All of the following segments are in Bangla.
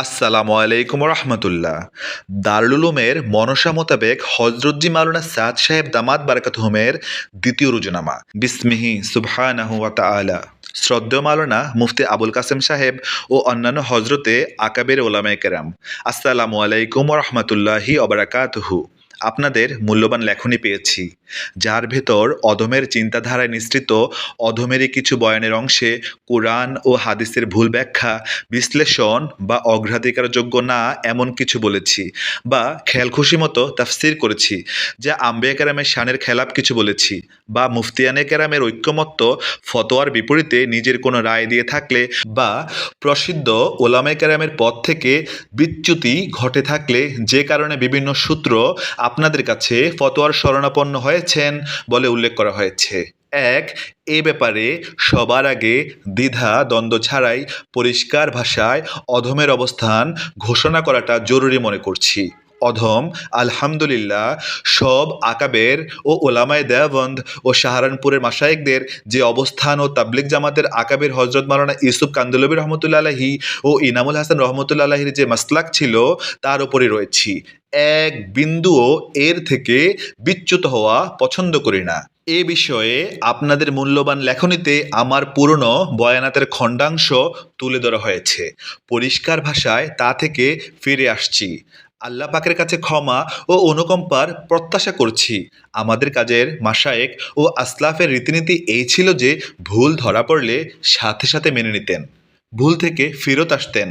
আসসালামু আলাইকুম রহমতুল্লাহ দারুল উলুমের মনসা মোতাবেক হজরতজি মাওলানা সাদ সাহেব দামাত বারাকাতহমের দ্বিতীয় রুজনামা। বিসমিহি সুবহানাহু ওয়া তাআলা। শ্রদ্ধেয় মাওলানা মুফতি আবুল কাসেম সাহেব ও অন্যান্য হজরতে আকাবের ওলামায়ে কেরাম। আসসালামু আলাইকুম রহমতুল্লাহি অবরাকাতহু আপনাদের মূল্যবান লেখনী পেয়েছি। যার ভেতর অধমের চিন্তাধারায় নিঃসৃত অধমেরই কিছু বয়ানের অংশে কোরআন ও হাদিসের ভুল ব্যাখ্যা, বিশ্লেষণ বা অগ্রাধিকারযোগ্য না এমন কিছু বলেছি বা খেয়াল খুশি মতো তাফসির করেছি, যা আম্বিয়া কেরামের শানের খেলাপ কিছু বলেছি বা মুফতিয়ানে কেরামের ঐক্যমত্য ফতোয়ার বিপরীতে নিজের কোনো রায় দিয়ে থাকলে বা প্রসিদ্ধ ওলামে কেরামের পথ থেকে বিচ্যুতি ঘটে থাকলে যে কারণে বিভিন্ন সূত্র আপনাদের কাছে ফতোয়ার শরণাপন্ন হয়েছেন বলে উল্লেখ করা হয়েছে। এক, এ ব্যাপারে সবার আগে দ্বিধা, দ্বন্দ্ব ছাড়াই পরিষ্কার ভাষায় অধমের অবস্থান ঘোষণা করাটা জরুরি মনে করছি। অধম, আলহামদুলিল্লাহ, সব আকাবের ও ওলামায় দেওবন্দ ও সাহারানপুরের মাসায়েকদের যে অবস্থান ও তাবলিক জামাতের আকাবের হজরত মারানা ইউসুফ কান্দুলবী রহমতুল্লা আলাহি ও ইনামুল হাসান রহমতুল্লা আলাহির যে মাসলাক ছিল, তার উপরে রয়েছি। এক বিন্দুও এর থেকে বিচ্যুত হওয়া পছন্দ করি না। এ বিষয়ে আপনাদের মূল্যবান লেখনীতে আমার পুরনো বয়ানাতের খণ্ডাংশ তুলে ধরা হয়েছে। পরিষ্কার ভাষায় তা থেকে ফিরে আসছি। আল্লাহ পাকের কাছে ক্ষমা ও অনুকম্পার প্রত্যাশা করছি। আমাদের কাজের মাসায়েক ও আসলাফের রীতিনীতি এই ছিল যে, ভুল ধরা পড়লে সাথে সাথে মেনে নিতেন, ভুল থেকে ফেরত আসতেন।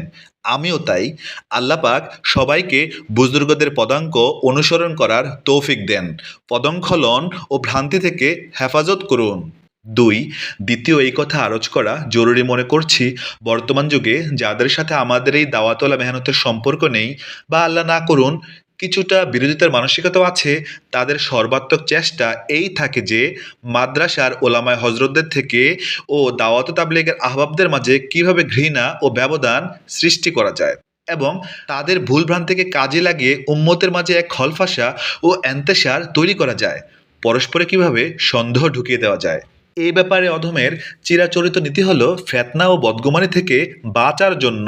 আমিও তাই আল্লাপাক সবাইকে বুজুর্গদের পদাঙ্ক অনুসরণ করার তৌফিক দেন। পদঙ্খলন ও ভ্রান্তি থেকে হেফাজত করুন। দুই, দ্বিতীয়, এই কথা আরজ করা জরুরি মনে করছি। বর্তমান যুগে যাদের সাথে আমাদের এই দাওয়াতলা মেহনতের সম্পর্ক নেই বা আল্লাহ না করুন, কিছুটা বিরোধিতার মানসিকতাও আছে, তাদের সর্বাত্মক চেষ্টা এই থাকে যে মাদ্রাসার ওলামায় হজরতদের থেকে ও দাওয়াত তাবলিগের আহবাবদের মাঝে কীভাবে ঘৃণা ও ব্যবধান সৃষ্টি করা যায় এবং তাদের ভুলভ্রান্তিকে কাজে লাগিয়ে উম্মতের মাঝে এক খলফাসা ও অ্যান্তেসার তৈরি করা যায়। পরস্পরে কীভাবে সন্দেহ ঢুকিয়ে দেওয়া যায়। এই ব্যাপারে অধমের চিরাচরিত নীতি হলো ফেতনা ও বদগুমানি থেকে বাঁচার জন্য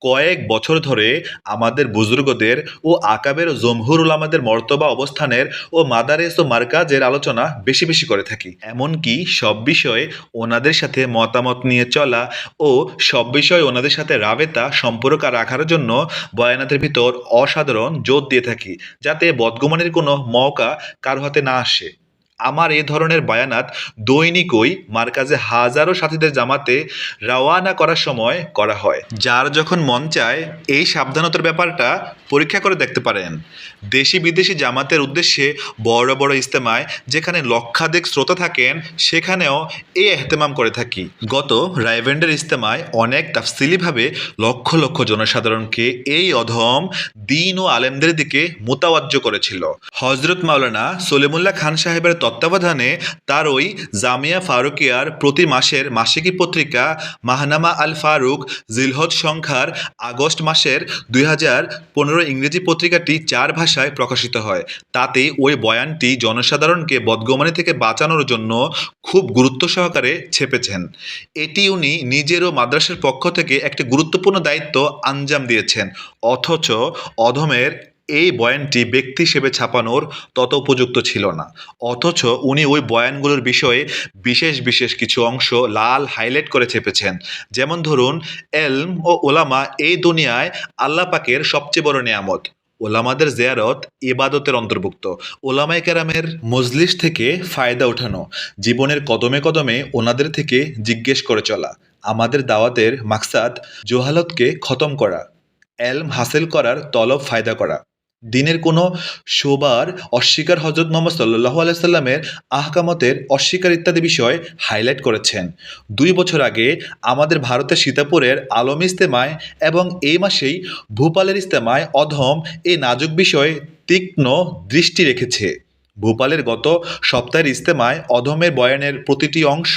কয়েক বছর ধরে আমাদের বুজুর্গদের ও আকাবের ও জমহুরুল আমাদের মর্তবা অবস্থানের ও মাদারেস ও মার্কাজের আলোচনা বেশি বেশি করে থাকি। এমনকি সব বিষয়ে ওনাদের সাথে মতামত নিয়ে চলা ও সব বিষয়ে ওনাদের সাথে রাবেতা সম্পর্ক রাখার জন্য বয়ানাতের ভিতর অসাধারণ জোর দিয়ে থাকি, যাতে বদগুমানের কোনো মৌকা কারও হাতে না আসে। আমার এ ধরনের বায়ানাত দৈনিকই মার্কাজে হাজারো সাথীদের জামাতে রওয়ানা করার সময় করা হয়। যার যখন মন চায়, এই সাবধানতার ব্যাপারটা পরীক্ষা করে দেখতে পারেন। দেশি বিদেশি জামাতের উদ্দেশ্যে বড় বড় ইস্তেমায় যেখানে লক্ষাধিক শ্রোতা থাকেন, সেখানেও এই এহতেমাম করে থাকি। গত রাইভেন্ডের ইস্তেমায় অনেক তাফসিলিভাবে লক্ষ লক্ষ জনসাধারণকে এই অধম দিন ও আলেমদের দিকে মোতাবাজ্য করেছিল। হজরত মাওলানা সলিমুল্লাহ খান সাহেবের তত্ত্বাবধানে তার ওই জামিয়া ফারুকিয়ার প্রতি মাসের মাসিকী পত্রিকা মাহনামা আল ফারুক জিলহজ সংখ্যার আগস্ট মাসের দুই হাজার পনেরো ইংরেজি পত্রিকাটি চার ভাষায় প্রকাশিত হয়। তাতে ওই বয়ানটি জনসাধারণকে বদগমনে থেকে বাঁচানোর জন্য খুব গুরুত্ব সহকারে ছেপেছেন। এটি উনি নিজেরও মাদ্রাসার পক্ষ থেকে একটি গুরুত্বপূর্ণ দায়িত্ব আঞ্জাম দিয়েছেন। অথচ অধমের এই বয়ানটি ব্যক্তি হিসেবে ছাপানোর তত উপযুক্ত ছিল না। অথচ উনি ওই বয়ানগুলোর বিষয়ে বিশেষ বিশেষ কিছু অংশ লাল হাইলাইট করে চেপেছেন। যেমন ধরুন, এলম ও ওলামা এই দুনিয়ায় আল্লাহ পাকের সবচেয়ে বড় নিয়ামত। ওলামাদের জেয়ারত ইবাদতের অন্তর্ভুক্ত। ওলামাই কেরামের মজলিস থেকে ফায়দা ওঠানো জীবনের কদমে কদমে ওনাদের থেকে জিজ্ঞেস করে চলা। আমাদের দাওয়াতের মাকসাদ জোহালতকে খতম করা। এলম হাসিল করার তলব ফায়দা করা। দিনের কোনো শোবার অস্বীকার হজরত মোহাম্মদ সাল্লাহ আলাইসাল্লামের আহকামতের অস্বীকার ইত্যাদি বিষয় হাইলাইট করেছেন। দুই বছর আগে আমাদের ভারতের সীতাপুরের আলম ইস্তেমায় এবং এই মাসেই ভূপালের ইস্তেমায় অধম এ নাজুক বিষয়ে তীক্ষ্ণ দৃষ্টি রেখেছে। ভোপালের গত সপ্তাহের ইস্তেমায় অধমের বয়ানের প্রতিটি অংশ,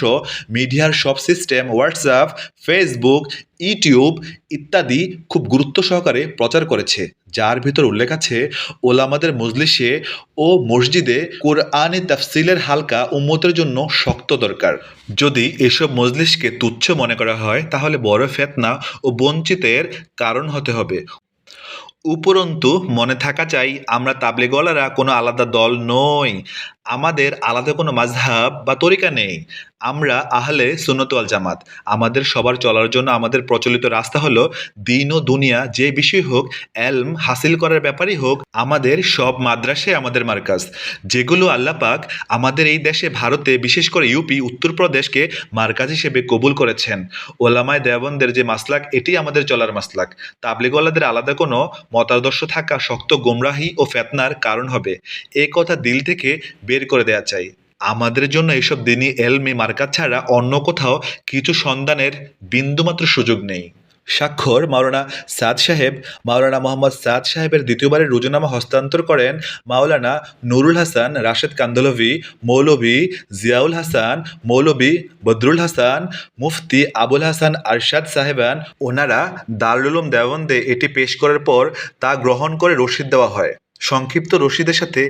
মিডিয়ার সব সিস্টেম, হোয়াটসঅ্যাপ, ফেসবুক, ইউটিউব ইত্যাদি খুব গুরুত্ব সহকারে প্রচার করেছে। যার ভিতর উল্লেখ আছে, ওলামাদের মজলিসে ও মসজিদে কোরআনে তাফসিলের হালকা উম্মতের জন্য শক্ত দরকার। যদি এসব মজলিসকে তুচ্ছ মনে করা হয়, তাহলে বড় ফেতনা ও বঞ্চিতের কারণ হতে হবে। উপরন্তু মনে থাকা চাই আমরা তাবলে গলারা কোনো আলাদা দল নই। আমাদের আলাদা কোনো মাঝহাব বা তরিকা নেই। আমরা আহলে সুন্নতওয়াল জামাত। আমাদের সবার চলার জন্য আমাদের প্রচলিত রাস্তা হলো দিন ও দুনিয়া যে বিষয় হোক, এলম হাসিল করার ব্যাপারই হোক, আমাদের সব মাদ্রাসে আমাদের মার্কাজ। যেগুলো আল্লাহ পাক আমাদের এই দেশে ভারতে বিশেষ করে ইউপি, উত্তরপ্রদেশকে মার্কাজ হিসেবে কবুল করেছেন। ওলামায় দেওবন্দের যে মাসলাক, এটি আমাদের চলার মাসলাক। তাবলিগওয়ালাদের আলাদা কোনো মতাদর্শ থাকা শক্ত গোমরাহি ও ফেতনার কারণ হবে। এ কথা দিল থেকে বের করে দেওয়া চাই। আমাদের জন্য এসব দিনই এলমি মার্কাজ ছাড়া অন্য কোথাও কিছু সন্ধানের বিন্দুমাত্র সুযোগ নেই। স্বাক্ষর মাওলানা সাদ সাহেব, মাওলানা মোহাম্মদ সাদ সাহেবের দ্বিতীয়বারের রুজুনামা হস্তান্তর করেন মাওলানা নুরুল হাসান রাশেদ কান্দলভি, মৌলভী জিয়াউল হাসান, মৌলভী বদরুল হাসান, মুফতি আবুল হাসান আরশাদ সাহেবান, ওনারা দারুল উলুম দেওবন্দে এটি পেশ করার পর তা গ্রহণ করে রসিদ দেওয়া হয়। সংক্ষিপ্ত রশিদের সাথে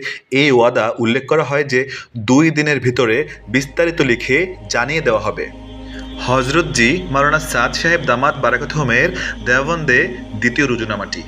এই ওয়াদা উল্লেখ করা হয় যে দুই দিনের ভিতরে বিস্তারিত লিখে জানিয়ে দেওয়া হবে। হজরতজি মারানা সাদ সাহেব দামাত বারাকথমের হোমের দেওবন্দে দ্বিতীয় রুজুনামাটি